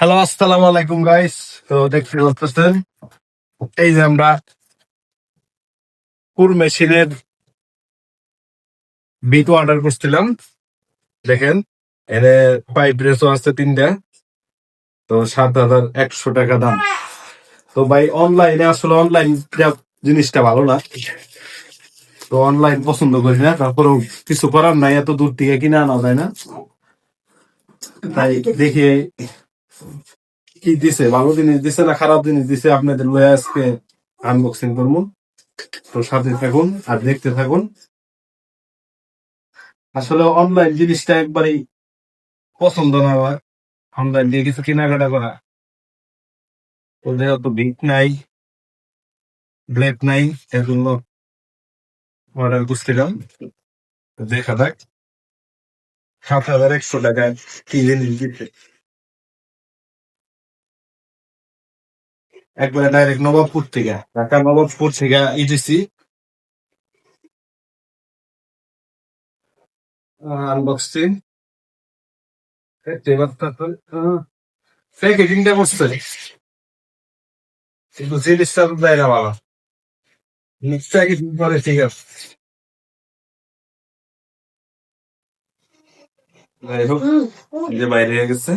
Hello আসসালামু আলাইকুম guys তো দেখতে পাচ্ছেন, এই যে আমরা পুর মেশিনের বিট অর্ডার করছিলাম। দেখেন এর পাইপ রেসও আছে তিনটা, তো সাত হাজার একশো টাকা দাম। তো ভাই অনলাইনে আসলে অনলাইন জিনিসটা ভালো না। তো অনলাইন পছন্দ করি না, তারপরেও কিছু করার নাই, এত দূর থেকে কিনে আনা যায় না। তাই দেখি কি দিছে? ভালো জিনিস দিছে না খারাপ জিনিস দিছে? আপনাদের লয়ে আজকে আনবক্সিং করব। তো সাথে থাকুন আর দেখতে থাকুন। আসলে অনলাইন জিনিসটা একবারই পছন্দ না আমার। অনলাইন দিয়ে কিছু কেনাকাটা করা। ওদের অত ভিক নাই ব্লেড নাই এগুলো অর্ডার করছিলাম। দেখা যাক। সাত হাজার একশো টাকায় কি জিনিস দিচ্ছে। একবারে ডাইরেক্ট নবাবপুর থেকে ঢাকা নবাবপুর থেকে ইডিসি আনবক্সিং প্যাকেজিংটা করছে কিন্তু জিনিসটা তো দেয় না বাবা করে ঠিক আছে। যাই হোক যে বাইরে হয়ে গেছে।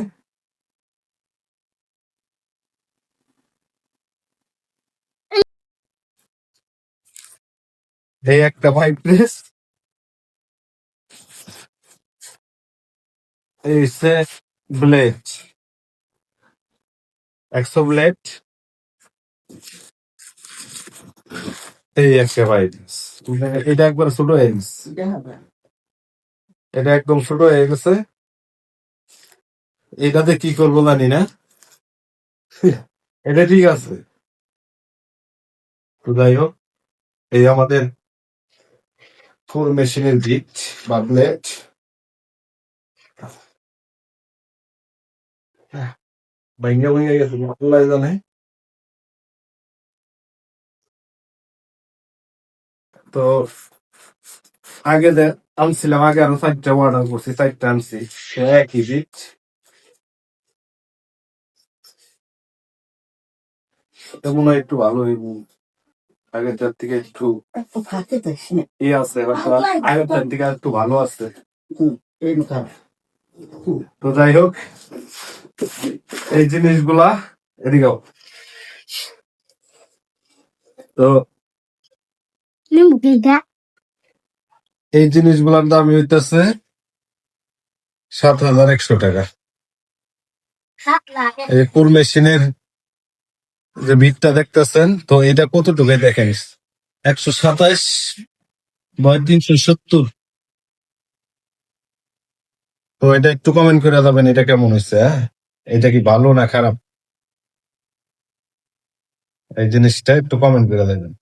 এই একটা পাইপ প্রেস এই হচ্ছে ব্লেড একশো ব্লেড এই একটা পাইপ এটা একবার ছোট হয়ে এটা একদম ছোট হয়ে গেছে। এটাতে কি করব জানি না। এটা ঠিক আছে। যাই হোক, এই আমাদের ফোর মেশিনের বিট বা ব্লেড ভাঙ্গা ভাঙ্গা গেছে আল্লাহ জানে তো আগে যে আনছিলাম আগে আরও চারটা অর্ডার করছি চারটা আনছি। সে একই বিট মনে হয় একটু ভালো হইব। আগেরটার থেকে একটু ই আছে হয়তো আগেরটার থেকে একটু ভালো আছে। তো যাই হোক এই জিনিসগুলা এদিকেও তো এই জিনিসগুলার দাম হইতেছে সাত হাজার একশো টাকা। এই পুর মেশিনের যে ভিড়টা দেখতেছেন, তো এটা কতটুকু দেখেন? একশো সাতাশ বা তিনশো সত্তর। তো এটা একটু কমেন্ট করে যাবেন, এটা কেমন হয়েছে হ্যাঁ? এটা কি ভালো না খারাপ? এই জিনিসটা একটু কমেন্ট করে দেবেন।